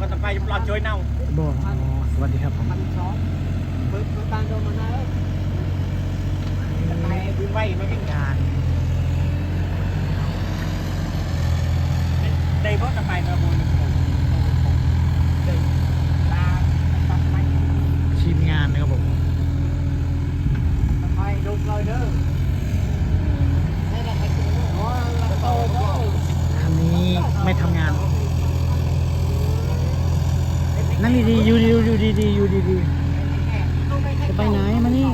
ก็ต้องไปรอช่วยเน่าบอกอ๋อสวัสดีครับผมพันสองเปิดเปิดตังโดนมาแล้วไปวิ่งไว้มาวิ่งงานได้เพราะจะไปกระบุนตาตัดไปทีมงานนะครับผมไปดูเลยเด้อนี่แหละไอ้คุณโอ้ละโตเด้อคันนี้ไม่ทำงาน นั่งดีๆอยู่ดีอยู่ดีๆอยู่ดีๆจะไปไหนมานี่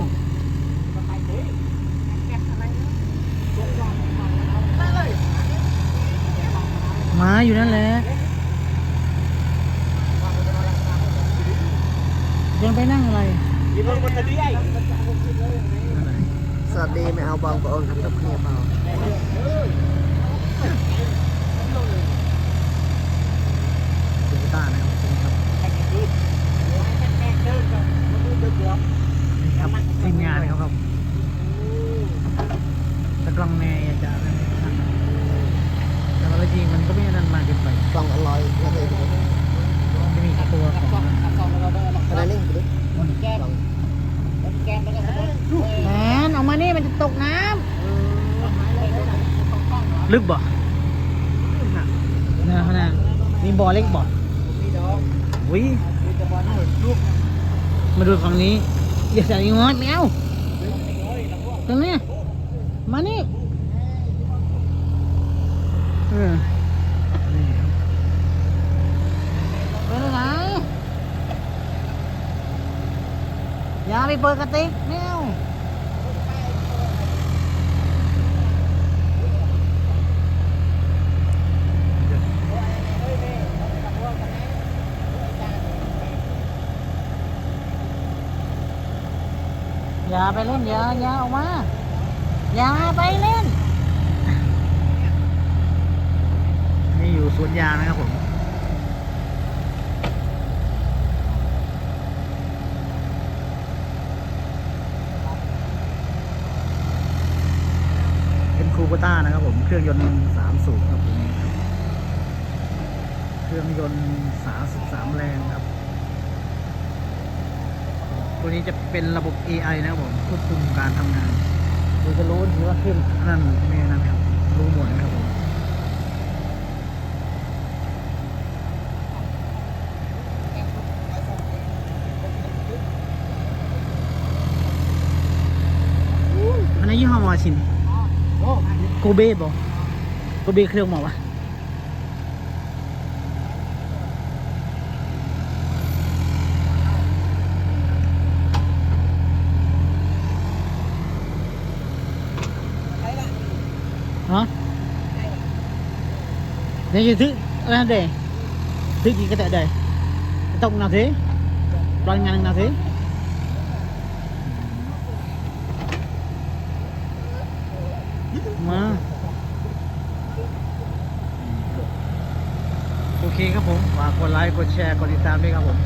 มาอยู่นั่นแหละยังไปนั่งอะไรยืนบนบนทะเอ้สวัสดีแมวบองปอนครับกับเมียเบา เสียงต้านะครับสวัสดีครับนี่ครับทีมงานนะครับครับตะกล้องแน่จะนั่นแต่ว่าจริงมันก็ไม่นั่นมากเกินไป กล่องอร่อยนะเฮ้ย จะมีตัวของมัน ขนาดนี้ดู แแมนออกมานี่มันจะตกน้ำลึกบ่นะขนาดมีบ่อเล็กบ่อวิมาดูฝั่งนี้อย่าใส่งอดแมวตรงนี้มานี่เออนี่ครับไปไหน อย่าไปเปิดกระติกแมวอย่าไปเล่นอย่าอย่าออกมาอย่าไปเล่น นี่อยู่สวนยางนะครับผม คูปต้านะครับผม เครื่องยนต์สามสูบครับผม เครื่องยนต์สามสิบสามแรงครับ ตัวนี้จะเป็นระบบ AI นะครับผม ควบคุมการทำงานโดยจะรู้ทีว่าเครื่องนั่นไม่นั่นครับ รู้หมดนะครับผมอันนี้ยี่ห้อมาชิน กเบ้บอกโกเบ้เครื่องมาวะฮะ đây thứ ra đây thứ gì cái tại đây cái tông nào thế đoàn ngành nào thế mà โอ เคครับผมฝากกดไลค์กดแชร์กดติดตามด้วยครับผม